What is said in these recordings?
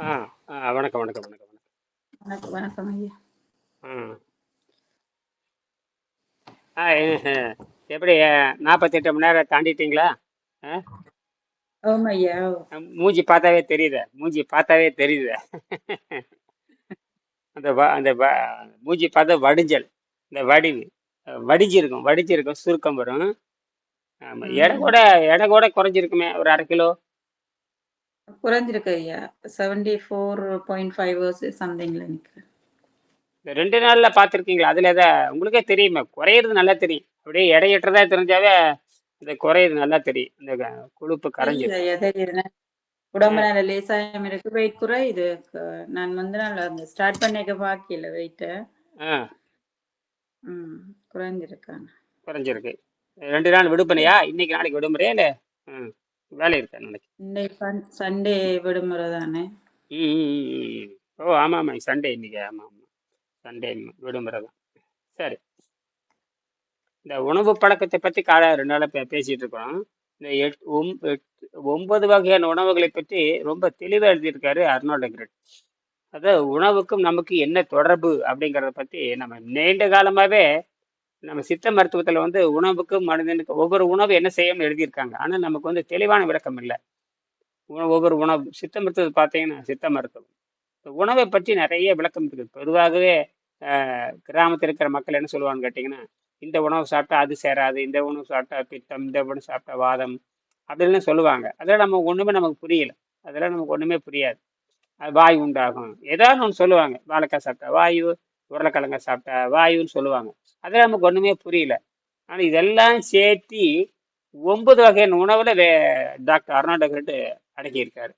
ஆ ஆ வணக்கம் வணக்கம் வணக்கம் வணக்கம். வணக்கம் வணக்கம் ஐயா. ஆ. எ- எப்படி நாற்பத்தெட்டு மணி நேரம் தாண்டிட்டீங்களா? ஆ? ஓம் ஐயா. மூஞ்சி பார்த்தாவே தெரியுது மூஞ்சி பார்த்தாவே தெரியுது. அந்த அந்த மூஞ்சி பார்த்தா வடிஞ்சல் இந்த வடிவு. வடிஞ்சிருக்கும் வடிஞ்சிருக்கும் சுருக்கம் வரும். ஆமாம் எடை கூட எடை கூட குறைஞ்சிருக்குமே ஒரு அரை கிலோ. குறைஞ்சிருக்கு ஐயா செவன்டி ஃபோர் பாயிண்ட் ஃபைவ் சம்திங்ல நிற்கிறேன் ரெண்டு நாளில் பார்த்துருக்கீங்களா? அதில் எதாவது உங்களுக்கே தெரியுமே. குறையிறது நல்லா தெரியும். அப்படியே எடையற்றதா தெரிஞ்சாவே இந்த குறையிறது நல்லா தெரியும். இந்த கொழுப்பு ஆ உடம்பு நல்ல லேசாயம் இருக்கு. வெயிட் குறையுது. க- நான் வந்து நான் அந்த ஸ்டார்ட் பண்ணிக்க பாக்கியில வெயிட்டு ம் குறைஞ்சிருக்காங்க குறைஞ்சிருக்கு. ரெண்டு நாள் விடுமுறையா இன்னைக்கு நாளைக்கு விடுமுறையா இல்லை? ம். வேலை இருக்கா இன்னைக்கு சண்டே விடுமுறை தானே. ம். ஓ ஆமாம் ஆமாம் சண்டே இன்னைக்கு ஆமாம் ஆமாம் சண்டே விடுமுறை தான். சரி. இந்த உணவு பழக்கத்தை பற்றி கால ரெண்டு நாளாக பேசிகிட்டு இருக்கோம் இந்த எட் ஒம் எட் ஒன்பது வகையான உணவுகளை பற்றி ரொம்ப தெளிவாக எழுதியிருக்காரு அர்னால்டு கிரெட் அதாவது உணவுக்கும் நமக்கு என்ன தொடர்பு அப்படிங்கிறத பற்றி நம்ம நீண்ட காலமாகவே நம்ம சித்த மருத்துவத்தில் வந்து உணவுக்கும் மனிதனுக்கு ஒவ்வொரு உணவு என்ன செய்யணும்னு எழுதியிருக்காங்க? ஆனால் நமக்கு வந்து தெளிவான விளக்கம் இல்லை. உணவு ஒவ்வொரு உணவு. சித்த மருத்துவம் பார்த்தீங்கன்னா சித்த மருத்துவம். உணவை பற்றி நிறைய விளக்கம் இருக்குது. பொதுவாகவே கிராமத்தில் இருக்கிற மக்கள் என்ன சொல்லுவாங்கன்னு கேட்டிங்கன்னா இந்த உணவு சாப்பிட்டா அது சேராது இந்த உணவு சாப்பிட்டா பித்தம் இந்த உணவு சாப்பிட்டா வாதம் அப்படின்னு சொல்லுவாங்க. அதெல்லாம் நம்ம ஒன்றுமே நமக்கு புரியல. அதெல்லாம் நமக்கு ஒன்றுமே புரியாது. அது வாய் உண்டாகும். ஏதாவது ஒன்று சொல்லுவாங்க. வாழைக்காய் சாப்பிட்டா வாயு உருளைக்கிழங்க சாப்பிட்டா வாயுன்னு சொல்லுவாங்க. அதெல்லாம் நமக்கு ஒன்றுமே புரியல. ஆனால் இதெல்லாம் சேர்த்து ஒன்பது வகையான உணவில் வே டாக்டர் அருணாடகர்ட்டு அடக்கியிருக்காரு.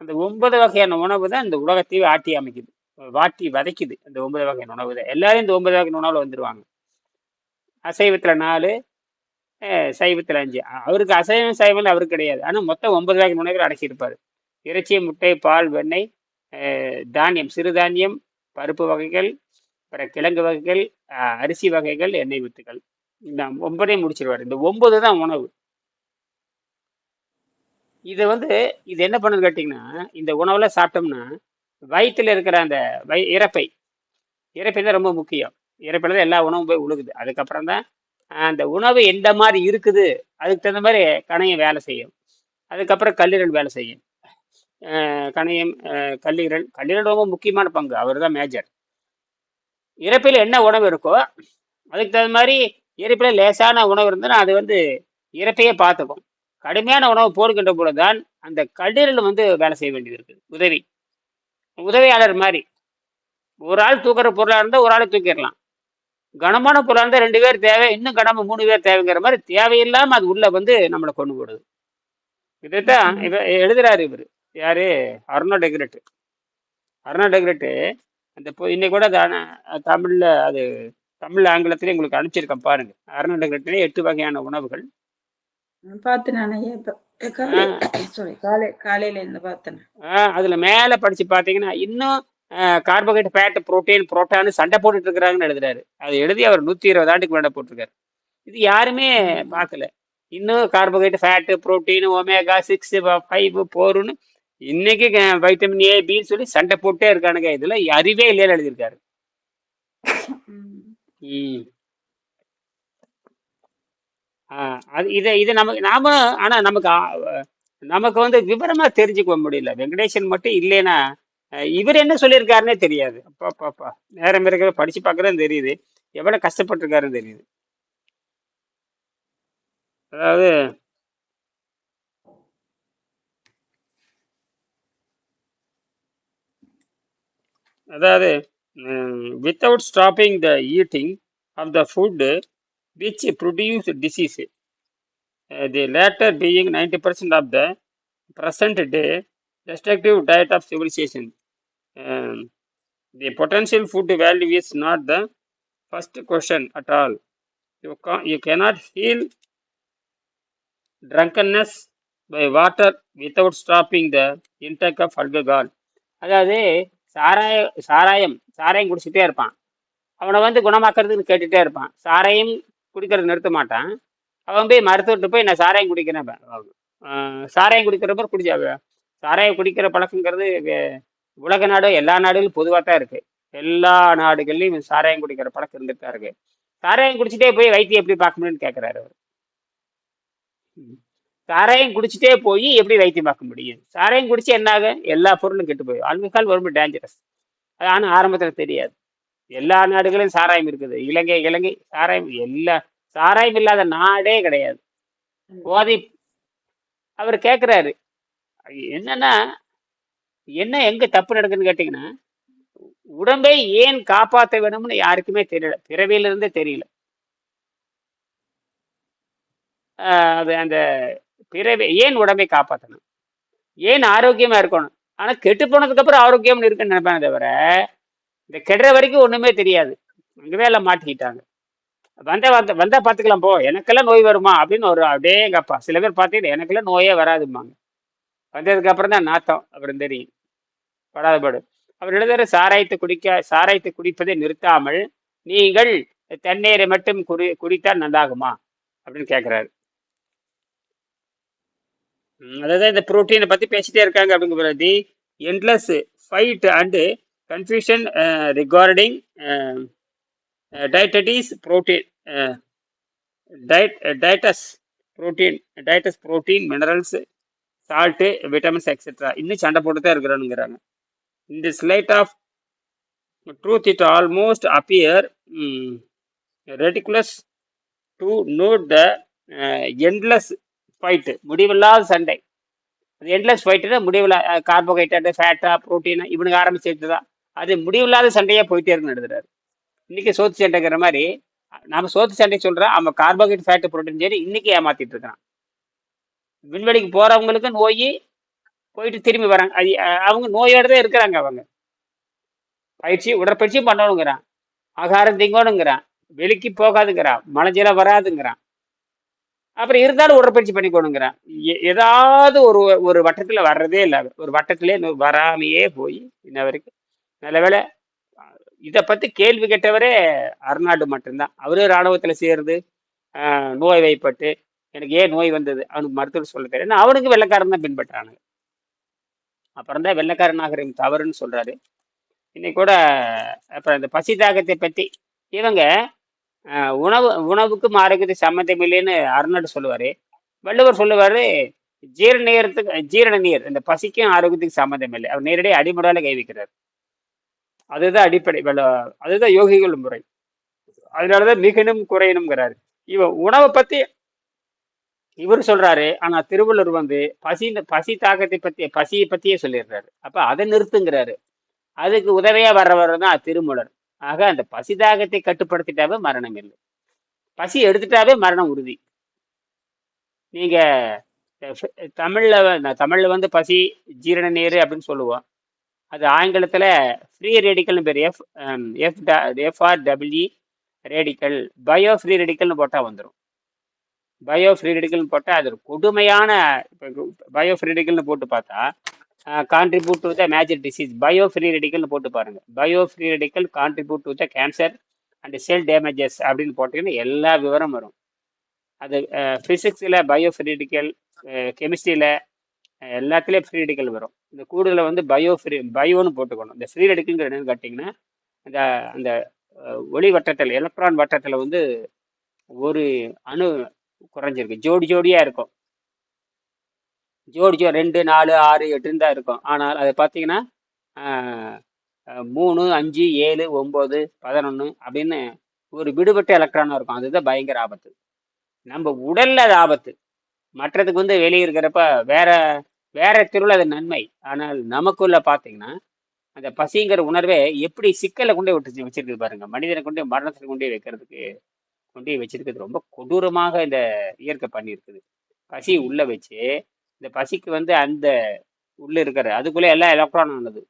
அந்த ஒன்பது வகையான உணவு தான் இந்த உலகத்தையே ஆட்டி அமைக்குது. வாட்டி வதைக்குது அந்த ஒன்பது வகையான உணவு தான். எல்லாரும் இந்த ஒன்பது வகையான உணவில் வந்துடுவாங்க அசைவத்தில் நாலு சைவத்தில் அஞ்சு. அவருக்கு அசைவம் சைவம் அவருக்கு கிடையாது. ஆனால் மொத்தம் ஒன்பது வகை உணவுகள் அடக்கியிருப்பார். இறைச்சி முட்டை பால் வெண்ணெய் தானியம் சிறுதானியம் பருப்பு வகைகள் அப்புறம் கிழங்கு வகைகள் அரிசி வகைகள் எண்ணெய் வித்துகள் இந்த ஒன்பதையும் முடிச்சிருவார். இந்த ஒன்பது தான் உணவு. இது வந்து இது என்ன பண்ணுன்னு கேட்டிங்கன்னா இந்த உணவில் சாப்பிட்டோம்னா வயிற்றில் இருக்கிற அந்த வை இறப்பை இறப்பை தான் ரொம்ப முக்கியம். இறப்பையில தான் எல்லா உணவும் போய் உழுகுது. அதுக்கப்புறம் தான் அந்த உணவு எந்த மாதிரி இருக்குது அதுக்கு தகுந்த மாதிரி கணையம் வேலை செய்யும். அதுக்கப்புறம் கல்லீரல் வேலை செய்யும். கணையம் கல்லீரல் கல்லீரல் ரொம்ப முக்கியமான பங்கு. அவர் தான் மேஜர். இறப்பில் என்ன உணவு இருக்கோ அதுக்கு தகுந்த மாதிரி இறப்பில் லேசான உணவு இருந்ததுன்னா அது வந்து இறப்பையே பார்த்துக்கும். கடுமையான உணவு போடுகின்ற பொழுதுதான் அந்த கல்லீரல் வந்து வேலை செய்ய வேண்டியது இருக்குது உதவி. உதவியாளர் மாதிரி. ஒரு ஆள் தூக்குற பொருளாக இருந்தால் ஒரு ஆள் தூக்கிடலாம். கனமான பொருளாக இருந்தால் ரெண்டு பேர் தேவை இன்னும் கனமா மூணு பேர் தேவைங்கிற மாதிரி தேவையில்லாமல் அது உள்ள வந்து நம்மளை கொண்டு போடுது. இதைத்தான் இவ எழுதுறாரு இவர். யாரு? அருணா டெக்ரெட் அருணா டெக்ரெட்டு அந்த இன்னைக்கு கூட அது தமிழில் அது தமிழ் ஆங்கிலத்திலே உங்களுக்கு அனுப்பிச்சிருக்கேன் பாருங்க. டெக்ரெட்லேயே எட்டு வகையான உணவுகள். பார்த்து அதில் மேலே படித்து பார்த்தீங்கன்னா இன்னும் கார்போஹைட்ரேட் ஃபேட் புரோட்டீன் புரோட்டான்னு சண்டை போட்டுட்டு இருக்கிறாங்கன்னு எழுதுறாரு. அது எழுதி அவர் நூற்றி இருபது ஆண்டுக்கு மேலே போட்டிருக்காரு. இது யாருமே பார்க்கல இன்னும் carbohydrate fat protein omega six five போருன்னு இன்னைக்கு வைட்டமின் ஏ பின்னு சொல்லி சண்டை போட்டே இருக்கானுங்க. இதுல அறிவே இல்லைன்னு எழுதியிருக்காரு. அது இதை இதை நமக்கு நாம ஆனா நமக்கு நமக்கு வந்து விவரமா தெரிஞ்சுக்க முடியல. வெங்கடேசன் மட்டும் இல்லைன்னா இவர் என்ன சொல்லியிருக்காருன்னே தெரியாது. அப்பா அப்பா நேரம் இருக்கிற படிச்சு பார்க்கறது தெரியுது. எவ்வளவு கஷ்டப்பட்டிருக்காருன்னு தெரியுது. அதாவது அதாவது without stopping the eating of the food which produce disease the latter being ninety percent of the present day destructive diet of civilization. Um, the potential food value is not the first question at all. You, ca- you cannot heal drunkenness by water without stopping the intake of alcohol. அதாவது சாராய சாராயம் சாராயம் குடிச்சிட்டே இருப்பான். அவனை வந்து குணமாக்குறதுன்னு கேட்டுட்டே இருப்பான். சாராயம் குடிக்கிறது நிறுத்த மாட்டான். அவன் போய் மருத்துவர்கிட்ட போய் நான் சாராயம் குடிக்கிறேன் சாராயம் குடிக்கிறப்ப குடிச்சா சாராயம் குடிக்கிற பழக்கங்கிறது உலக நாடு எல்லா நாடுகளும் பொதுவாக தான் இருக்கு. எல்லா நாடுகள்லையும் சாராயம் குடிக்கிற பழக்கம் இருந்துட்டு தான் இருக்கு. சாராயம் குடிச்சிட்டே போய் வைத்தியம் எப்படி பார்க்க முடியும்னு கேட்குறாரு அவர். சாராயம் குடிச்சிட்டே போய் எப்படி வைத்தியம் பார்க்க முடியும்? சாராயம் குடிச்சு என்ன ஆகும் எல்லா பொருளும் கெட்டு போய் ஆல்கஹால் ரொம்ப டேஞ்சரஸ் அது ஆனால் ஆரம்பத்தில் தெரியாது. எல்லா நாடுகளிலும் சாராயம் இருக்குது. இலங்கை இலங்கை சாராயம் எல்லா சாராயம் இல்லாத நாடே கிடையாது. போதை அவர் கேட்குறாரு என்னன்னா என்ன எங்க தப்பு நடக்குதுன்னு கேட்டிங்கன்னா உடம்பை ஏன் காப்பாற்ற வேணும்னு யாருக்குமே தெரியல. பிறவியிலிருந்தே தெரியல. ஆஹ் அது அந்த பிறவை ஏன் உடம்பை காப்பாற்றணும் ஏன் ஆரோக்கியமாக இருக்கணும்? ஆனால் கெட்டு போனதுக்கப்புறம் ஆரோக்கியம்னு இருக்குன்னு நினைப்பானே தவிர இந்த கெடுற வரைக்கும் ஒன்றுமே தெரியாது. அங்கவே எல்லாம் மாட்டிக்கிட்டாங்க. வந்த வந்த வந்தால் பார்த்துக்கலாம் போ எனக்கெல்லாம் நோய் வருமா? அப்படின்னு ஒரு அப்படியே எங்கப்பா சில பேர் பார்த்துட்டு எனக்கெல்லாம் நோயே வராதும்பாங்க. வந்ததுக்கப்புறம் தான் நாத்தம் அப்புறம் தெரியும். படாதபாடு அவர் எழுதுகிற சாராயத்தை குடிக்க சாராயத்தை குடிப்பதை நிறுத்தாமல் நீங்கள் தண்ணீரை மட்டும் குடி குடித்தால் நல்லாகுமா? அப்படின்னு கேட்குறாரு அதாவது இந்த புரோட்டீனை பற்றி பேசிட்டே இருக்காங்க அப்படிங்கிற the endless fight and confusion regarding diets protein diet diets protein diets protein minerals salt vitamins etcetera இன்னும் சண்டை போட்டு தான் இருக்கிறானுங்கிறாங்க இந்த slight of truth it almost appear ridiculous to note the endless fight முடிவில்லாத சண்டை. அது எண்ட்லெஸ் ஃபைட்டுனா முடிவில் கார்போஹைட்ரேட்டு ஃபேட்டா ப்ரோட்டீனா இவனுக்கு ஆரம்பிச்சிட்டு தான் அது முடிவில்லாத சண்டையே போயிட்டே இருக்குன்னு எழுதுறாரு. இன்னைக்கு சோத்து சண்டைங்கிற மாதிரி நாம சோத்து சண்டை சொல்கிறோம் அவன் கார்போஹைட்ரேட் ஃபேட்டு ப்ரோட்டீன் சரி இன்றைக்கி ஏமாற்றிட்டு இருக்கிறான். விண்வெளிக்கு போகிறவங்களுக்கு நோய் போயிட்டு திரும்பி வராங்க. அது அவங்க நோயோடு தான் இருக்கிறாங்க அவங்க. பயிற்சி உடற்பயிற்சியும் பண்ணணுங்கிறான். ஆகாரம் திங்கணுங்கிறான். வெளிக்கு போகாதுங்கிறான். மனஜில வராதுங்கிறான். அப்புறம் இருந்தாலும் உடற்பயிற்சி பண்ணிக்கணுங்கிறேன் ஏதாவது ஒரு ஒரு வட்டத்தில் வர்றதே இல்லை ஒரு வட்டத்திலே வராமையே போய் இன்ன வரைக்கும். நல்ல வேளை இதை பற்றி கேள்வி கேட்டவரே அருணாடு மட்டும்தான். அவரும் இராணுவத்தில் சேர்ந்து நோய் வைப்பட்டு எனக்கு ஏன் நோய் வந்தது? அவனுக்கு மருத்துவர் சொல்ல தெரியும் அவனுக்கு வெள்ளக்காரன் தான் பின்பற்றானுங்க அப்புறம் தான் வெள்ளக்காரன் நாகரிகம் தவறுன்னு சொல்கிறாரு இன்னைக்கு கூட அப்புறம் இந்த பசி தாகத்தை பற்றி இவங்க உணவு உணவுக்கும் ஆரோக்கியத்துக்கு சம்மந்தம் இல்லைன்னு அருணாடு சொல்லுவார். வள்ளுவர் சொல்லுவார் ஜீரண நீரத்துக்கு ஜீரண நீர் இந்த பசிக்கும் ஆரோக்கியத்துக்கு சம்மந்தம் இல்லை அவர் நேரடியாக அடிமுறையால் கை வைக்கிறார். அதுதான் அடிப்படை வெள்ள அதுதான் யோகிகள் முறை. அதனால தான் மிகனும் குறையணுங்கிறாரு இவன் உணவை பற்றி இவர் சொல்றாரு ஆனா திருவள்ளுவர் வந்து பசி பசி தாக்கத்தை பத்தி பசியை பத்தியே சொல்லிடுறாரு. அப்ப அதை நிறுத்துங்கிறாரு. அதுக்கு உதவியா வர்றவர் தான் திருமூலர். ஆக அந்த பசி தாகத்தை கட்டுப்படுத்திட்டாவே மரணம் இல்லை. பசி எடுத்துட்டாவே மரணம் உறுதி. நீங்க தமிழ்ல நான் தமிழ்ல வந்து பசி ஜீரண நீர் அப்படின்னு சொல்லுவோம். அது ஆங்கிலத்துல ஃப்ரீ ரேடிக்கல்னு பேர். F F FR W radical bio free ரெடிக்கல்னு போட்டால் வந்துடும் பயோ ஃப்ரீ ரெடிக்கல்னு போட்டால் அது ஒரு கொடுமையான இப்போ பயோ ஃப்ரீ ரெடிக்கல்னு போட்டு பார்த்தா contribute to the major disease bio free ரெடிக்கல்னு போட்டு பாருங்கள் bio free radical contribute to the cancer and cell damages அப்படின்னு போட்டிங்கன்னா எல்லா விவரம் வரும். அது ஃபிசிக்ஸில் பயோ ஃப்ரீ ரெடிக்கல் கெமிஸ்ட்ரியில் எல்லாத்துலேயும் ஃப்ரீ ரெடிக்கல் வரும். இந்த கூடுதலில் வந்து பயோ ஃப்ரீ பயோன்னு போட்டுக்கணும். இந்த ஃப்ரீ ரெடிக்கல்ங்கிற என்னன்னு கேட்டிங்கன்னா அந்த அந்த ஒளி வட்டத்தில் எலக்ட்ரான் வட்டத்தில் வந்து ஒரு அணு குறைஞ்சிருக்கு. ஜோடி ஜோடியாக இருக்கும். ஜோடி ரெண்டு நாலு ஆறு எட்டுன்னு தான் இருக்கும். ஆனால் அது பார்த்தீங்கன்னா மூணு அஞ்சு ஏழு ஒம்பது பதினொன்று அப்படின்னு ஒரு விடுபட்ட எலக்ட்ரானாக இருக்கும். அதுதான் பயங்கர ஆபத்து. நம்ம உடல்ல அது ஆபத்து. மற்றதுக்கு வந்து வெளியே இருக்கிறப்ப வேற வேற திருவிழா அது நன்மை. ஆனால் நமக்குள்ள பார்த்தீங்கன்னா அந்த பசிங்கிற உணர்வே எப்படி சிக்கலை கொண்டே விட்டு வச்சிருக்கு பாருங்க. மனிதனை கொண்டே மரணத்துக்கு கொண்டே வைக்கிறதுக்கு கொண்டே வச்சிருக்கிறது ரொம்ப கொடூரமாக இந்த இயற்கை பண்ணியிருக்குது. பசி உள்ள வச்சு இந்த பசிக்கு வந்து அந்த உள்ளே இருக்கிற அதுக்குள்ளே எல்லா எலக்ட்ரான் ஆனது.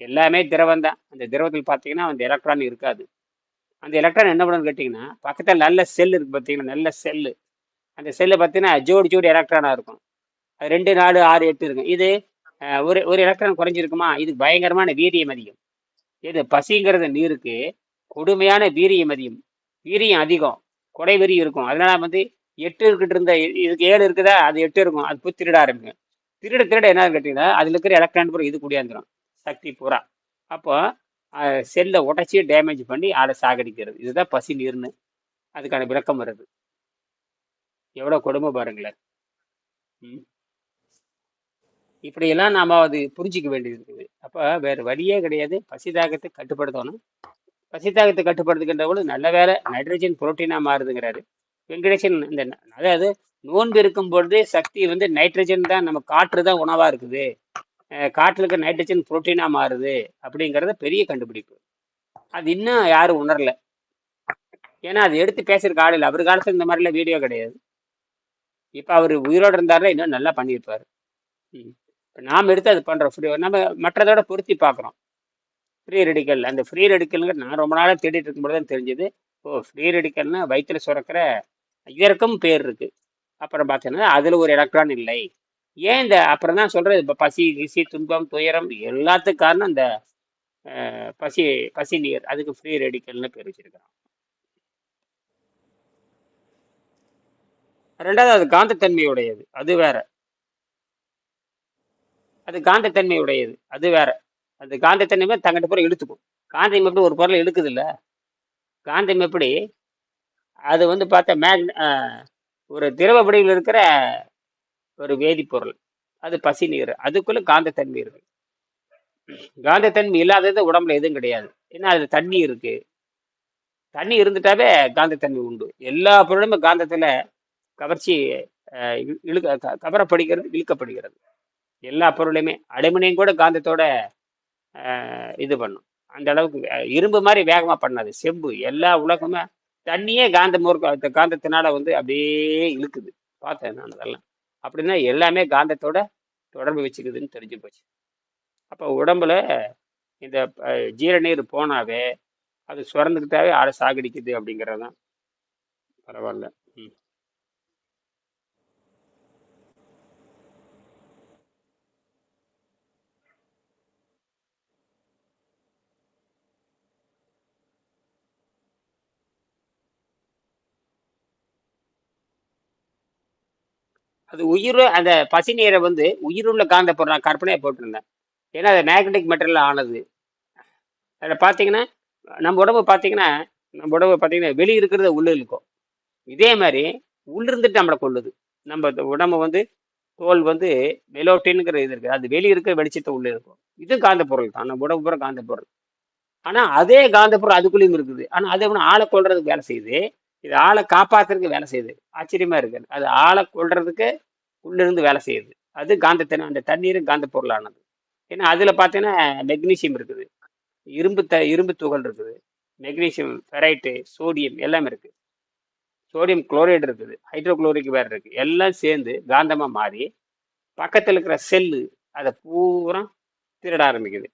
எல்லாமே திரவம் தான். அந்த திரவத்தில் பார்த்தீங்கன்னா அந்த எலக்ட்ரான் இருக்காது. அந்த எலக்ட்ரான் என்ன பண்ணணும்னு கேட்டிங்கன்னா பக்கத்தில் நல்ல செல் இருக்குது பார்த்தீங்கன்னா நல்ல செல்லு அந்த செல்லு பார்த்தீங்கன்னா ஜோடி ஜோடி எலக்ட்ரானாக இருக்கும். அது ரெண்டு நாலு ஆறு எட்டு இருக்கும். இது ஒரு ஒரு எலக்ட்ரான் குறைஞ்சிருக்குமா? இது பயங்கரமான வீரியம் அதிகம். இது பசிங்கிறது நீருக்கு கொடுமையான வீரியம் அதிகம். வீரியம் அதிகம். கொடைவெறி இருக்கும். அதனால வந்து எட்டு இருக்கிட்டு இருந்த இதுக்கு ஏழு இருக்குதா? அது எட்டு இருக்கும். அது போய் திருட ஆரம்பிக்கும். திருட திருட என்ன கேட்டீங்கன்னா அதுல இருக்கிற எலக்ட்ரான் பூரா இது கூடியாந்துடும் சக்தி பூரா. அப்போ செல்லை உடைச்சி டேமேஜ் பண்ணி ஆளை சாகடிக்கிறது. இதுதான் பசி நீர்னு. அதுக்கான விளக்கம் வருது. எவ்வளோ கொடுமை பாருங்களேன். ம். இப்படியெல்லாம் நாம் அது புரிஞ்சிக்க வேண்டியது இருக்குது. அப்போ வேறு வழியே கிடையாது. பசி தாகத்தை கட்டுப்படுத்தணும். பசி தாகத்தை கட்டுப்படுத்துகின்றவளு நல்ல வேலை நைட்ரஜன் புரோட்டீனாக மாறுதுங்கிறாரு. வெங்கடேசன் இந்த அதாவது நோன்பு இருக்கும் பொழுது சக்தி வந்து நைட்ரஜன் தான் நம்ம காற்று தான் உணவாக இருக்குது. அஹ் இருக்க நைட்ரஜன் புரோட்டீனாக மாறுது அப்படிங்கிறத பெரிய கண்டுபிடிப்பு. அது இன்னும் யாரும் உணரல. ஏன்னா அது எடுத்து பேசுறதுக்கு ஆள் இல்லை. அவர் காலத்தில் இந்த மாதிரிலாம் வீடியோ கிடையாது. இப்போ அவர் உயிரோடு இருந்தாருன்னா இன்னும் நல்லா பண்ணியிருப்பார். ம். நாம் எடுத்து அது பண்ணுறோம் நம்ம மற்றதோட பொருத்தி பார்க்குறோம் ஃப்ரீ ரெடிக்கல் அந்த ஃப்ரீ ரெடிக்கலுங்க நான் ரொம்ப நாளாக தேடிட்டு இருக்கும்போது தான் தெரிஞ்சது. ஓ ஃப்ரீ ரெடிக்கல்னால் வயிற்றுல சுரக்கிற இதற்கும் பேர் இருக்கு. அப்புறம் பார்த்தீங்கன்னா அதில் ஒரு எலக்ட்ரான் இல்லை. ஏன் இந்த அப்புறம் தான் சொல்றது இப்போ பசி கிசி துன்பம் துயரம் எல்லாத்துக்கும் காரணம் இந்த பசி பசி நீர். அதுக்கு ஃப்ரீ ரெடிக்கல்னு பேர் வச்சிருக்கிறோம் ரெண்டாவது அது காந்தத்தன்மையுடையது. அது வேற. அது காந்தத்தன்மை உடையது அது வேற. அது காந்தத்தன்மை தங்கிட்ட பொருள் இழுத்துக்கும். காந்தம் எப்படி ஒரு பொருளை இழுக்குது இல்ல? காந்தம் எப்படி அது வந்து பார்த்தா மேக் ஒரு திரவப்படியில் இருக்கிற ஒரு வேதிப்பொருள். அது பசி நீர் அதுக்குள்ள காந்தத்தன்மை இருக்கு. காந்தத்தன்மை இல்லாதது உடம்புல எதுவும் கிடையாது. ஏன்னா அதில் தண்ணி இருக்கு. தண்ணி இருந்துட்டாவே காந்தத்தன்மை உண்டு. எல்லா பொருளுமே காந்தத்தில் கவர்ச்சி இழு- இழுக்க க- கவரப்படுகிறது இழுக்கப்படுகிறது. எல்லா பொருளையுமே அலுமினியம் கூட காந்தத்தோட இது பண்ணும். அந்த அளவுக்கு இரும்பு மாதிரி வேகமாக பண்ணாது. செம்பு எல்லா உலகமே தண்ணியே காந்த முறுக்க காந்தத்தினால வந்து அப்படியே இழுக்குது. பார்த்தேன் நான் அதெல்லாம். அப்படின்னா எல்லாமே காந்தத்தோட தொடர்பு வச்சுக்குதுன்னு தெரிஞ்சு போச்சு. அப்போ உடம்புல இந்த ஜீரநீர் போனாவே அது சுரந்துக்கிட்டாவே ஆளை சாகடிக்குது அப்படிங்கிறது தான் பரவாயில்ல. ம். அது உயிர் அந்த பசி நீரை வந்து உயிருள்ள காந்த பொருள் நான் கற்பனையாக போட்டிருந்தேன். ஏன்னா அது மேக்னட்டிக் மெட்டீரியல் ஆனது. அதில் பார்த்தீங்கன்னா நம்ம உடம்பு பார்த்தீங்கன்னா நம்ம உடம்பு பார்த்தீங்கன்னா வெளியே இருக்கிறத உள்ளே இருக்கும். இதே மாதிரி உள்ளிருந்துட்டு நம்மளை கொள்ளுது நம்ம உடம்பு வந்து தோல் வந்து மெலோட்டின்ங்கிற இது இருக்குது. அது வெளியே இருக்கிற வெளிச்சத்தை உள்ளே இருக்கும். இது காந்த பொருள் தான். நம்ம உடம்பு பூரா காந்த பொருள். ஆனால் அதே காந்த பொருள் அதுக்குள்ளேயும் இருக்குது. ஆனால் அது ஒன்று ஆளை கொள்றதுக்கு வேலை செய்யுது. இது ஆளை காப்பாத்துறதுக்கு வேலை செய்யுது. ஆச்சரியமா இருக்குது. அது ஆளை கொள்றதுக்கு உள்ளிருந்து வேலை செய்யுது. அது காந்தத்தின அந்த தண்ணீரும் காந்த பொருளானது. ஏன்னா அதில் பார்த்தீங்கன்னா மெக்னீசியம் இருக்குது. இரும்பு த இரும்பு துகள் இருக்குது. மெக்னீசியம் ஃபெரைட்டு சோடியம் எல்லாமே இருக்குது சோடியம் குளோரைடு இருக்குது. ஹைட்ரோக்ளோரிக் வேறு இருக்குது எல்லாம் சேர்ந்து காந்தமாக மாறி பக்கத்தில் இருக்கிற செல்லு அதை பூரா திருட ஆரம்பிக்குது.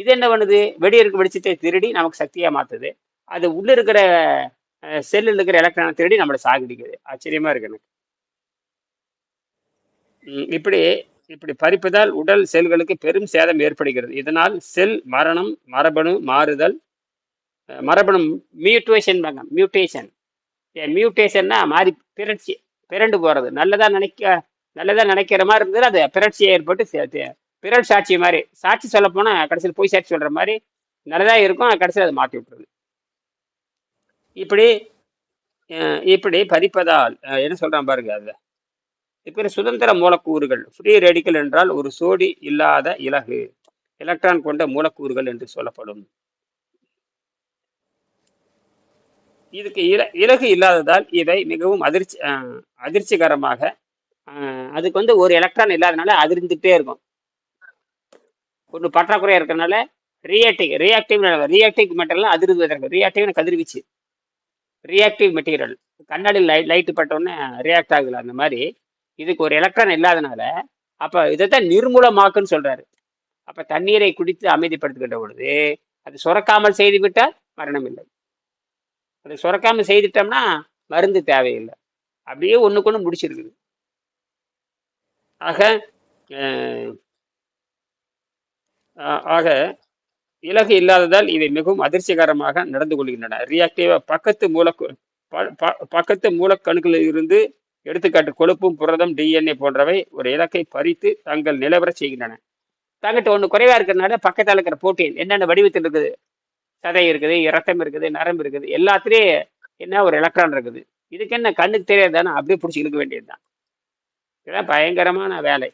இது என்ன பண்ணுது? வெடி இருக்க வெடிச்சத்தை திருடி நமக்கு சக்தியாக மாற்றுது அது உள்ளே இருக்கிற செல்லில் இருக்கிற எலக்ட்ரானை திருடி நம்மளை சாகடிக்குது. ஆச்சரியமாக இருக்கு எனக்கு. இப்படி இப்படி பறிப்பதால் உடல் செல்களுக்கு பெரும் சேதம் ஏற்படுகிறது. இதனால் செல் மரணம் மரபணு மாறுதல் மரபணு மியூட்டேஷன் மியூட்டேஷன் மியூட்டேஷன்னா மாறி பிறட்சி பிறண்டு போகிறது நல்லதாக நினைக்க நல்லதாக நினைக்கிற மாதிரி இருந்தது அது பிறட்சி ஏற்பட்டு பிறல் சாட்சி மாதிரி சாட்சி சொல்ல போனால் கடைசியில் பொய் சாட்சி சொல்கிற மாதிரி நல்லதாக இருக்கும் கடைசியில் அதை மாற்றி விட்டுருது. இப்படி இப்படி பறிப்பதால் என்ன சொல்கிறான் பாருங்க அதை இப்போ சுதந்திர மூலக்கூறுகள். ஃப்ரீ ரேடிக்கல் என்றால் ஒரு சோடி இல்லாத இலகு. எலக்ட்ரான் கொண்ட மூலக்கூறுகள் என்று சொல்லப்படும். இதுக்கு இல இலகு இல்லாததால் இவை மிகவும் அதிர்ச்சி அதிர்ச்சிகரமாக அதுக்கு வந்து ஒரு எலக்ட்ரான் இல்லாதனால அதிர்ந்துட்டே இருக்கும். ஒன்று பற்றாக்குறையாக இருக்கிறனால ரியாக்டிவ் ரியாக்டிவ் ரியாக்டிவ் மெட்டீரியல் அதிர்வதற்கு ரியாக்டிவ் கதிர்வீச்சு. ரியாக்டிவ் மெட்டீரியல் கண்ணாடி லைட் லைட்டு பட்டோன்னே ரியாக்ட் ஆகுது அந்த மாதிரி. இதுக்கு ஒரு எலக்ட்ரான் இல்லாதனால அப்போ இதைத்தான் நிர்மூலமாக்குன்னு சொல்றாரு. அப்போ தண்ணீரை குடித்து அமைதிப்படுத்துகின்ற பொழுது அது சுரக்காமல் செய்து விட்டால் மரணம் இல்லை அது சுரக்காமல் செய்துட்டோம்னா மருந்து தேவையில்லை. அப்படியே ஒண்ணுக்கு ஒண்ணு முடிச்சிருக்குது. ஆக ஆக இலகு இல்லாததால் இவை மிகவும் அதிர்ச்சிகரமாக நடந்து கொள்கின்றன. ரியாக்டிவா பக்கத்து மூலக்கு ப- ப- பக்கத்து மூலக்கணுக்களில் இருந்து எடுத்துக்காட்டு கொழுப்பும் புரதம் டிஎன்ஏ போன்றவை ஒரு இலக்கை பறித்து தங்கள் நிலவர செய்கின்றன. தங்கிட்ட ஒன்று குறைவாக இருக்கிறனால பக்கத்தில் இருக்கிற புரோட்டீன் என்னென்ன வடிவத்தில் இருக்குது? சதை இருக்குது இரத்தம் இருக்குது நரம்பு இருக்குது எல்லாத்துலேயும் என்ன ஒரு எலக்ட்ரான் இருக்குது? இதுக்கு என்ன கண்ணுக்கு தெரியாதானே அப்படியே பிடிச்சி இழுக்க வேண்டியது தான் இதெல்லாம் பயங்கரமான வேலை.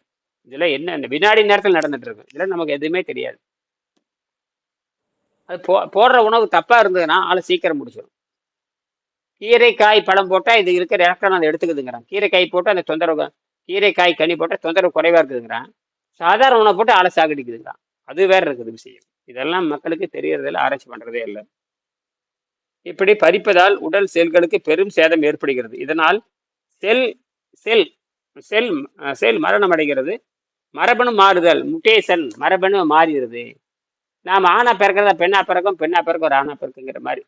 இதில் என்ன இந்த வினாடி நேரத்தில் நடந்துட்டு இருக்கு. இதெல்லாம் நமக்கு எதுவுமே தெரியாது. அது போ போடுற உணவு தப்பாக இருந்ததுன்னா ஆளை சீக்கிரம் முடிச்சிடும் கீரை காய் பழம் போட்டால் இது இருக்கிற எலக்ட்ரான் அதை எடுத்துக்குதுங்கிறான். கீரை காய் போட்டால் அந்த தொந்தரவு கீரை காய் கனி போட்டால் தொந்தரவு குறைவாக இருக்குதுங்கிறான். சாதாரண உணவு போட்டு ஆளை சாகடிக்குதுங்கிறான் அது வேற இருக்குது விஷயம். இதெல்லாம் மக்களுக்கு தெரியறதில்ல ஆராய்ச்சி பண்ணுறதே இல்லை. இப்படி பறிப்பதால் உடல் செல்களுக்கு பெரும் சேதம் ஏற்படுகிறது. இதனால் செல் செல் செல் செல் மரணம் அடைகிறது. மரபணு மாறுதல் முட்டேசன் மரபணு மாறுகிறது நாம் ஆணா பிறக்கிறதா பெண்ணா பிறக்கும் பெண்ணா பிறக்கும் ஒரு ஆணா பிறக்குங்கிற மாதிரி.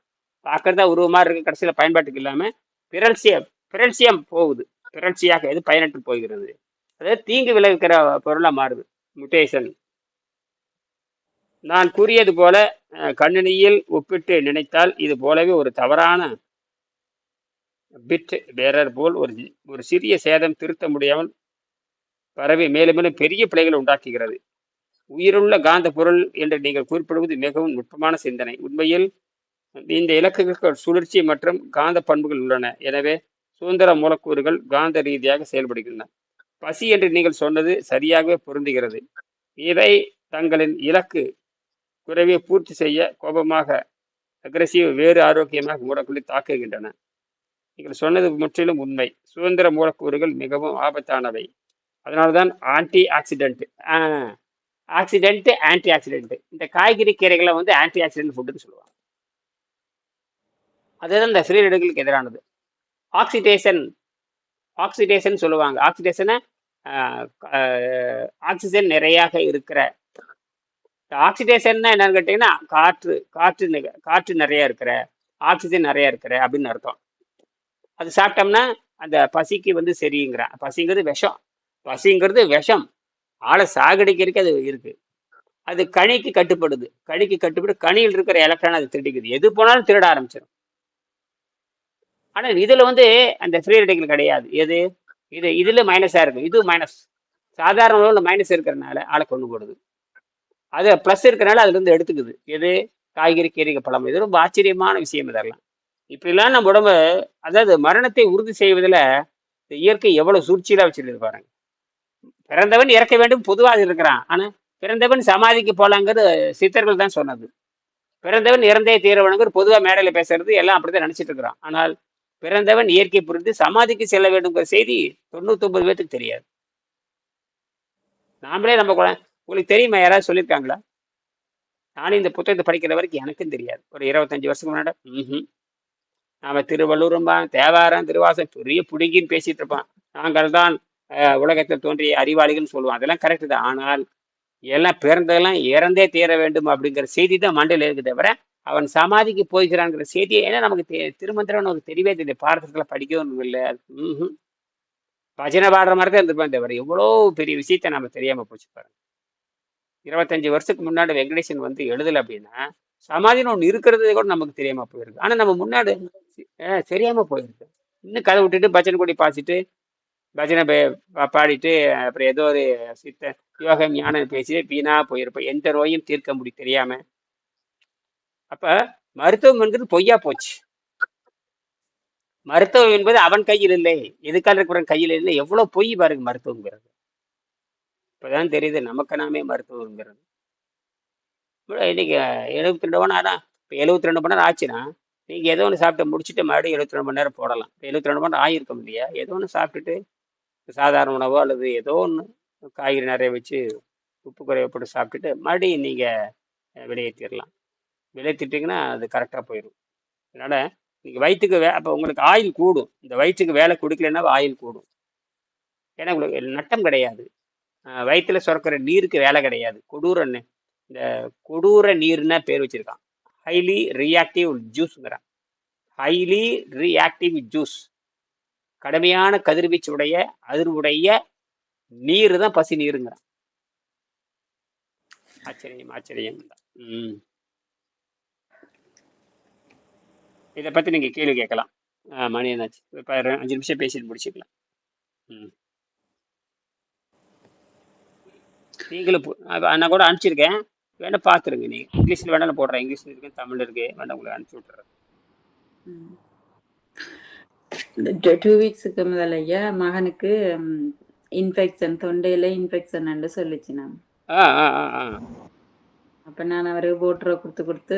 பார்க்கறதா உருவமாக இருக்கு. கடைசியில் பயன்பாட்டுக்கு இல்லாமல் பிறல்சியம் பிறல்சியம் போகுது. பிறழ்ச்சியாக எது பயனற்று போகிறது? அதாவது தீங்கு விளைவிக்கிற பொருளாக மாறுது. முட்டேஷன். நான் கூறியது போல கணினியில் ஒப்பிட்டு நினைத்தால் இது போலவே ஒரு தவறான பிட் பேரர் போல் ஒரு ஒரு சிறிய சேதம் திருத்த முடியாமல் பரவி மேலும் மேலும் பெரிய பிழைகளை உண்டாக்குகிறது. உயிருள்ள காந்த பொருள் என்று நீங்கள் குறிப்பிடுவது மிகவும் நுட்பமான சிந்தனை. உண்மையில் இந்த இலக்குகள் சுழற்சி மற்றும் காந்த பண்புகள் உள்ளன. எனவே சுதந்திர மூலக்கூறுகள் காந்த ரீதியாக செயல்படுகின்றன. பசி என்று நீங்கள் சொன்னது சரியாகவே பொருந்துகிறது. இவை தங்களின் இலக்கு குறைவை பூர்த்தி செய்ய கோபமாக அக்ரஸிவ் வேறு ஆரோக்கியமாக மூலக்கூறி தாக்குகின்றன. நீங்கள் சொன்னது முற்றிலும் உண்மை. சுதந்திர மூலக்கூறுகள் மிகவும் ஆபத்தானவை. அதனால்தான் antioxidant oxidant antioxidant இந்த காய்கறி கீரைகளை வந்து ஆன்டி ஆக்சிடென்ட் ஃபுட்டுன்னு சொல்லுவாங்க. அதுதான் இந்த சிறுநீரகங்களுக்கு எதிரானது. ஆக்சிடேஷன் ஆக்சிடேஷன் சொல்லுவாங்க. ஆக்சிடேஷனை ஆக்சிஜன் நிறையாக இருக்கிற. ஆக்சிடேஷன்னா என்னன்னு கேட்டிங்கன்னா காற்று காற்று காற்று நிறையா இருக்கிற ஆக்சிஜன் நிறையா இருக்கிற அப்படின்னு அர்த்தம். அது சாப்பிட்டோம்னா அந்த பசிக்கு வந்து சரிங்கிறான் பசிங்கிறது விஷம். பசிங்கிறது விஷம். ஆளை சாகடிக்கிறதுக்கு அது இருக்கு. அது கனிக்கு கட்டுப்படுது. கனிக்கு கட்டுப்பட்டு கனியில் இருக்கிற எலக்ட்ரான் அது திருடிக்குது. எது போனாலும் திருட ஆரம்பிச்சிடும் ஆனால் இதில் வந்து அந்த ஃப்ரீ ரெடிக்கல் கிடையாது. எது? இது இதில் மைனஸாக இருக்கும் இது மைனஸ் சாதாரண உணவில் மைனஸ் இருக்கிறனால ஆளை கொண்டு போடுது. அது ப்ளஸ் இருக்கிறனால அதுலேருந்து எடுத்துக்குது. எது? காய்கறி கீரைகள் பழம். இது ரொம்ப ஆச்சரியமான விஷயம் இதெல்லாம். இப்படிலாம் நம்ம உடம்பு அதாவது மரணத்தை உறுதி செய்வதில் இந்த இயற்கை எவ்வளோ சூழ்ச்சியாக வச்சிருக்கு பாருங்க. பிறந்தவன் இறக்க வேண்டும் பொதுவாக இருக்கிறான். ஆனால் பிறந்தவன் சமாதிக்கு போலாங்கிறது சித்தர்கள் தான் சொன்னது. பிறந்தவன் இறந்தே தீரவனுங்கிற பொதுவாக மேடையில் பேசுறது எல்லாம் அப்படிதான் நினச்சிட்டு இருக்கிறான். ஆனால் பிறந்தவன் இயற்கை புரிந்து சமாதிக்கு செல்ல வேண்டுங்கிற செய்தி தொண்ணூத்தொன்பது பேத்துக்கு தெரியாது. நாமளே நம்ம கூட உங்களுக்கு தெரியுமா? யாராவது சொல்லியிருக்காங்களா நானும் இந்த புத்தகத்தை படிக்கிற வரைக்கும் எனக்கும் தெரியாது. ஒரு இருபத்தஞ்சு வருஷத்துக்கு முன்னாடி. ம் நாம திருவள்ளூரும்பான் தேவாரம் திருவாசம் பெரிய புடுங்கின்னு பேசிட்டு இருப்பான் நாங்கள் தான் உலகத்தில் தோன்றிய அறிவாளிகள்னு சொல்லுவோம். அதெல்லாம் கரெக்டு தான். ஆனால் எல்லாம் பிறந்ததெல்லாம் இறந்தே தீர வேண்டும் அப்படிங்கிற செய்தி தான் மண்டையில் இருக்குது தவிர அவன் சமாதிக்கு போய்கிறான்ங்கிற செய்தியை ஏன்னா நமக்கு தெ- திருமந்திரம் நமக்கு தெரியவே தெரியல. பாரதத்தில் படிக்கவும் இல்லை. ம் பஜனை பாடுற மாதிரி தான் இருந்திருப்பான் தவிர எவ்வளோ பெரிய விஷயத்த நம்ம தெரியாமல் போச்சு பாருங்க. இருபத்தஞ்சு வருஷத்துக்கு முன்னாடி வெங்கடேசன் வந்து எழுதல அப்படின்னா சமாதின்னு ஒன்று இருக்கிறது கூட நமக்கு தெரியாமல் போயிருக்கு. ஆனால் நம்ம முன்னாடி தெரியாமல் போயிருக்கு. இன்னும் கதை விட்டுட்டு பஜனை கொடி பாசிட்டு பஜனை பாடிட்டு அப்புறம் ஏதோ ஒரு சித்த யோகம் ஞானம் பேசிட்டு வீணாக போயிருப்போம். எந்த நோயும் தீர்க்க முடி தெரியாமல் அப்ப மருத்துவம் என்பது பொய்யா போச்சு. மருத்துவம் என்பது அவன் கையில் இல்லை. எதுக்கால இருக்கிற கையில் இல்லை? எவ்வளவு பொய் பாருங்க மருத்துவங்கிறது இப்பதான் தெரியுது நமக்கு நாமே மருத்துவங்கிறது இன்னைக்கு எழுபத்தி ரெண்டு மணி நேரம் இப்போ எழுபத்தி ரெண்டு மணி நேரம் ஆச்சுன்னா நீங்க ஏதோ ஒன்று சாப்பிட்டு முடிச்சுட்டு மறுபடியும் எழுபத்தி ரெண்டு மணி நேரம் போடலாம். இப்போ எழுபத்தி ரெண்டு மணி நேரம் ஆகிருக்கும் இல்லையா ஏதோ ஒன்று சாப்பிட்டுட்டு சாதாரண உணவோ அல்லது ஏதோ ஒன்று காய்கறி நிறைய வச்சு உப்பு குறைய போட்டு சாப்பிட்டுட்டு மறுபடியும் நீங்கள் வெளியேற்றிடலாம். வெளியேற்றிட்டிங்கன்னா அது கரெக்டாக போயிடும் அதனால் நீங்கள் வயிற்றுக்கு வே அப்போ உங்களுக்கு ஆயில் கூடும். இந்த வயிற்றுக்கு வேலை கொடுக்கலன்னா ஆயில் கூடும். ஏன்னா உங்களுக்கு நட்டம் கிடையாது. வயிற்றில் சுரக்கிற நீருக்கு வேலை கிடையாது. கொடூரன்னு இந்த கொடூர நீர்னா பேர் வச்சிருக்கான். ஹைலி ரியாக்டிவ் ஜூஸுங்கிறான் ஹைலி ரியாக்டிவ் ஜூஸ் கடுமையான கதிர்வீச்சு உடைய அதிர்வுடைய நீர் தான் பசி நீருங்கிறான். ஆச்சரியம் ஆச்சரியம். ம். இதை பத்தி நீங்க கேள்வி கேட்கலாம். மணி என்னாச்சு? இப்போ அஞ்சு நிமிஷம் பேசிட்டு முடிச்சுக்கலாம். ம். நீங்களும் நான் கூட அனுப்பிச்சிருக்கேன். வேணா பார்த்துருங்க நீங்கள் இங்கிலீஷில் வேணாலும் போடுறேன். இங்கிலீஷில் இருக்கு தமிழ் இருக்கு. வேணா உங்களுக்கு அனுப்பிச்சி. இந்த டூ வீக்ஸுக்கு முதல்ல ஐயா மகனுக்கு இன்ஃபெக்ஷன் தொண்டையில இன்ஃபெக்ஷன் சொல்லிச்சு நான். ஆ ஆ ஆ. அப்ப நான் அவருக்கு போட்டுற கொடுத்து கொடுத்து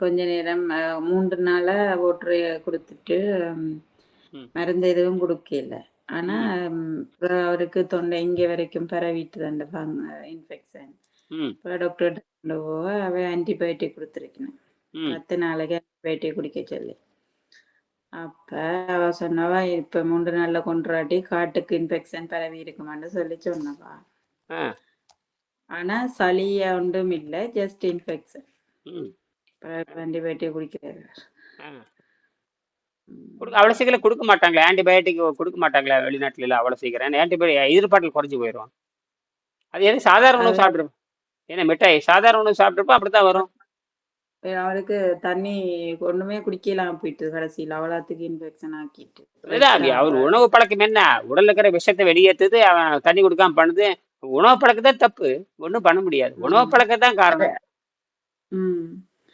கொஞ்ச நேரம் மூன்று நாளா போட்டுற கொடுத்துட்டு மருந்து எதுவும் கொடுக்கல. ஆனா அவருக்கு தொண்டை இங்க வரைக்கும் பரவிட்டு தான் இன்ஃபெக்ஷன் அப்புறம் டாக்டர் கொண்டு போக அவ ஆன்டிபயோட்டிக் கொடுத்துருக்கேன் பத்து நாளைக்கு ஆன்டிபயோட்டிக் குடிக்க சொல்லி. அப்ப அவ சொன்னவா இப்ப மூன்று நாள்ல கொண்டுராட்டி காட்டுக்கு இன்ஃபெக்ஷன் பரவி இருக்குமான்னு சொல்லி சொன்னவா. ஆனா சளியா ஒன்றும் இல்ல ஜஸ்ட் இன்ஃபெக்ஷன் ஆன்டிபயோட்டிக் குடிக்கிறாரு அவ்வளோ சீக்கிரம் கொடுக்க மாட்டாங்களே ஆன்டிபயோட்டிக் கொடுக்க மாட்டாங்களா வெளிநாட்டுல எல்லாம் அவ்வளோ சீக்கிரம் ஆன்டிபயோட்டிக் எதிர்பார்த்தல் குறைஞ்சி போயிடும் அது எது சாதாரண உணவு சாப்பிட்ருப்போம் ஏன்னா மிட்டாய் சாதாரண உணவு சாப்பிட்ருப்போம் அப்படி தான் வரும் அவருக்கு தண்ணி ஒண்ணுமே குடிக்கலாம் போயிட்டு கடைசியில் அவ்வளோத்துக்கு இன்ஃபெக்ஷன் ஆக்கிட்டு. அவர் உணவு பழக்கம் என்ன? உடல்ல இருக்கிற விஷத்தை வெளியேற்றுது அவன் தண்ணி கொடுக்காம பண்ணுது உணவு பழக்கம் தான் தப்பு. ஒன்றும் பண்ண முடியாது. உணவு ம். பழக்கம் தான் காரணம்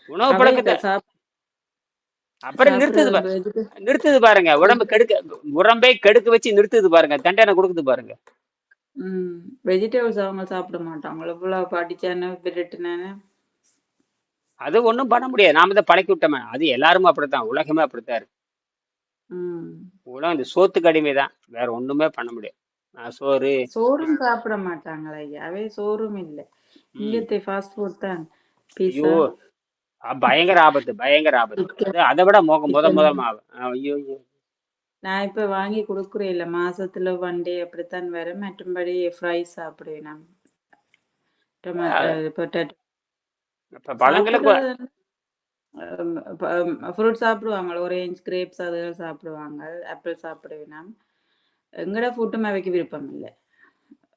உணவு பழக்கத்தை அப்புறம் நிறுத்துது நிறுத்துது பாருங்க. உடம்பு கெடுக்க உடம்பை கெடுக்க வச்சு நிறுத்துது பாருங்க. தண்டனை கொடுக்குது பாருங்க. வெஜிடபிள்ஸ் அவங்க சாப்பிட மாட்டாங்க. இவ்வளவு படிச்சானே பிரட்டுனானே அது ஒன்றும் பண்ண முடியாது. நாம தான் பழக்கி விட்டோமே. அது எல்லாருமே அப்படித்தான். உலகமே அப்படித்தான் இருக்கு. உலகம் இந்த சோத்துக்கு அடிமை தான் வேற ஒண்ணுமே பண்ண முடியாது. சோறு. சோறும் சாப்பிட மாட்டாங்களா ஐயா. அவே சோறும் இல்ல. ம். இங்கത്തെ ஃபாஸ்ட் ஃபுட் தான். ஐயோ பயங்கர ஆபத்து பயங்கர ஆபத்து. அது விட மோக முத மாவு. ஐயோ நான் இப்ப வாங்கி கொடுக்குறேன் இல்ல. மாசத்துல ஒன் டே அப்படித்தான் வரும். மற்றும்படி ஃப்ரை சாப்பிடுவேன் நான். டொமேட்டோ பொட்டேட்டோ இப்ப பழங்களை கொ- சாப்பிடுறது ஃப்ரூட் சாப்பிடுவாங்க. orange கிரேப்ஸ் அதுகள் சாப்பிடுவாங்க. ஆப்பிள் சாப்பிடுவேன் நான். எங்கட ஃபுட்டும் அவைக்கு விருப்பம் இல்லை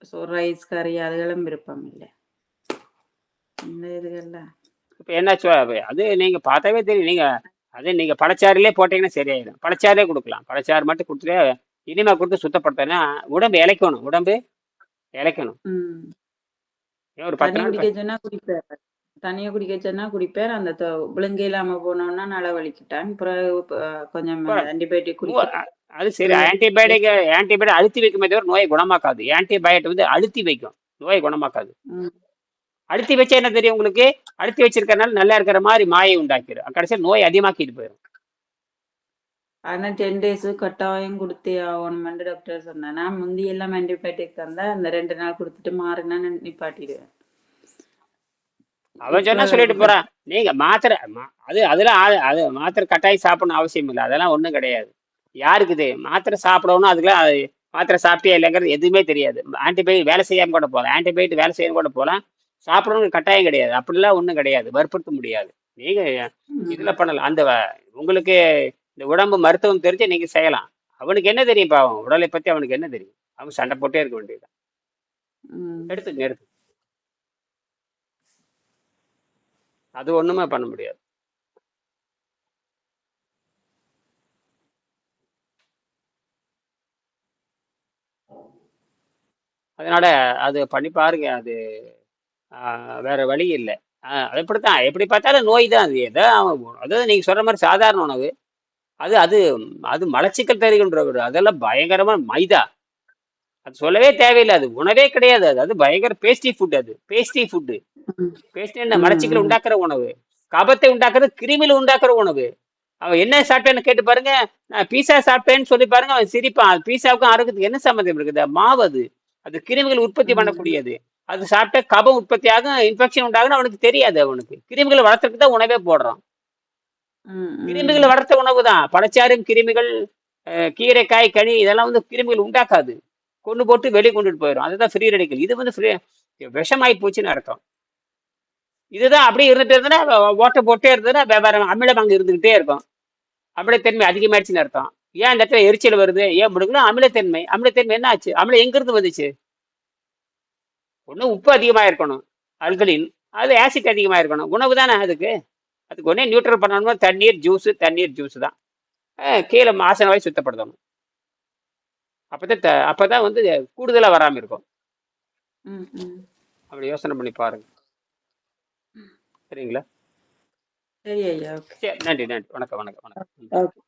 ஸோ ரைஸ் கறி அதுகளும் விருப்பம் இல்லை இந்த இதுகள்லாம் இப்ப என்னாச்சு? அது நீங்க பார்த்தாவே தெரியும். நீங்க அது நீங்க பழச்சாறுலே போட்டீங்கன்னா சரியாயிடும். பழச்சாறே கொடுக்கலாம். பழச்சாறு மட்டும் கொடுத்துட்டு இனிமே கொடுத்து சுத்தப்படுத்தினா உடம்பு இளைக்கணும். உடம்பு இளைக்கணும். ம். ஏன் ஒரு பத்து நாள் தண்ணியை குடிக்க சொன்னா குடிப்பார் அந்த விழுங்க இல்லாம போனோம்னா நல வலிக்கிட்டான். பிறகு கொஞ்சம் ஆன்டிபயோட்டிக் குடிக்க அது சரி. ஆன்டிபயோட்டிக் ஆன்டிபயோட்டிக் அழுத்தி வைக்குமே தவிர நோயை குணமாக்காது. ஆன்டிபயோட்டிக் வந்து அழுத்தி வைக்கும். நோயை குணமாக்காது. அழுத்தி வச்சா என்ன தெரியும் உங்களுக்கு? அழுத்தி வச்சிருக்கறனால நல்லா இருக்கிற மாதிரி மாயை உண்டாக்கிடும் கடைசியில் நோய் அதிகமாக்கிட்டு போயிடும் ஆனா டென் டேஸ் கட்டாயம் கொடுத்தே ஆகணும்னு டாக்டர் சொன்னா முந்தி எல்லாம் ஆன்டிபயோட்டிக் தந்தா அந்த ரெண்டு நாள் கொடுத்துட்டு மாறினா நிப்பாட்டிடுவேன். அவன் சொன்னா சொல்லிட்டு போறான். நீங்க மாத்திரை அது அதெல்லாம் ஆ- அது மாத்திரை கட்டாயம் சாப்பிடணும் அவசியம் இல்லை. அதெல்லாம் ஒண்ணும் கிடையாது. யாருக்கு இது? மாத்திரை சாப்பிடணும் அதுக்கெல்லாம் அது மாத்திரை சாப்பிட்டே இல்லைங்கிறது எதுவுமே தெரியாது. ஆன்டிபயோட்டிக் வேலை செய்யாம கூட போகலாம். ஆன்டிபயோட்டிக் வேலை செய்யாம கூட போகலாம். சாப்பிடணும்னு கட்டாயம் கிடையாது. அப்படிலாம் ஒண்ணும் கிடையாது. வற்புறுத்த முடியாது. நீங்க இதுல பண்ணலாம். அந்த உங்களுக்கு இந்த உடம்பு மருத்துவம் தெரிஞ்சு நீங்க செய்யலாம். அவனுக்கு என்ன தெரியும் பாவம்? உடலை பத்தி அவனுக்கு என்ன தெரியும்? அவன் சண்டை போட்டே இருக்க வேண்டியது ம். எடுத்துங்க எடுத்து அது ஒண்ணுமே பண்ண முடியாது. அதனால அது பண்ணி பாருங்க அது ஆஹ், வேற வழி இல்லை. அது இப்படித்தான். எப்படி பார்த்தாலும் நோய் தான் அது. ஏதோ அவன் அதாவது நீங்க சொல்ற மாதிரி சாதாரண உணவு. அது அது அது மலச்சிக்கல் தருகின்ற ஒரு அதெல்லாம் பயங்கரமா மைதா. அது சொல்லவே தேவையில்லை. அது உணவே கிடையாது. அது அது பயங்கர பேஸ்டி ஃபுட் அது. பேஸ்டி ஃபுட்டு பேஸ்ட் என்ன மலச்சிக்கல் உண்டாக்குற உணவு. கபத்தை உண்டாக்குறது கிருமிகள் உண்டாக்குற உணவு. அவன் என்ன சாப்பிட்டேன்னு கேட்டு பாருங்க. நான் பீஸா சாப்பிட்டேன்னு சொல்லி பாருங்க அவன் சிரிப்பான். பீஸாவுக்கும் ஆரோக்கியத்துக்கு என்ன சம்மந்தம் இருக்குது மாவு அது. அது கிருமிகள் உற்பத்தி பண்ணக்கூடியது. அது சாப்பிட்டா கபம் உற்பத்தி ஆகும் இன்ஃபெக்ஷன் உண்டாகும் அவனுக்கு தெரியாது அவனுக்கு. கிருமிகளை வளர்த்துறதுக்கு தான் உணவே போடுறான். கிருமிகளை வளர்த்த உணவு தான். பழச்சாறும் கிருமிகள் கீரை காய் கனி இதெல்லாம் வந்து கிருமிகள் உண்டாக்காது. கொண்டு போட்டு வெளியே கொண்டுட்டு போயிடும். அதுதான் ஃப்ரீ ரெடிக்கல் இது வந்து ஃப்ரீ விஷமாயி போச்சுன்னு அர்த்தம். இதுதான் அப்படியே இருந்துட்டு இருந்ததுன்னா ஓட்டை போட்டே இருந்ததுன்னா வியாபாரம் அமிலம் அங்கே இருந்துகிட்டே இருக்கும். அமிலத்தன்மை அதிகமாயிடுச்சுன்னு அர்த்தம். ஏன் இந்த இடத்துல எரிச்சல் வருது? ஏன் முடுங்கன்னா அமிலத்தன்மை. அமிலத்தன்மை என்ன ஆச்சு? அமிலம் எங்கிருந்து வந்துச்சு? ஒண்ணு உப்பு அதிகமா இருக்கணும் அல்கலின். அது ஆசிட் அதிகமா இருக்கணும் உணவு தானே அதுக்கு? அதுக்கு ஒண்ணே நியூட்ரல் பண்ணணும்னா தண்ணீர் ஜூஸ் தண்ணீர் ஜூஸ் தான். கீழே ஆசன வாய் சுத்தப்படுத்தணும். அப்பதான் த- அப்பதான் வந்து கூடுதலா வராம இருக்கும். அப்படி யோசனை பண்ணி பாருங்க. சரிங்களா? சரி ஐயா சரி நன்றி நன்றி. வணக்கம் வணக்கம் வணக்கம். ஓகே.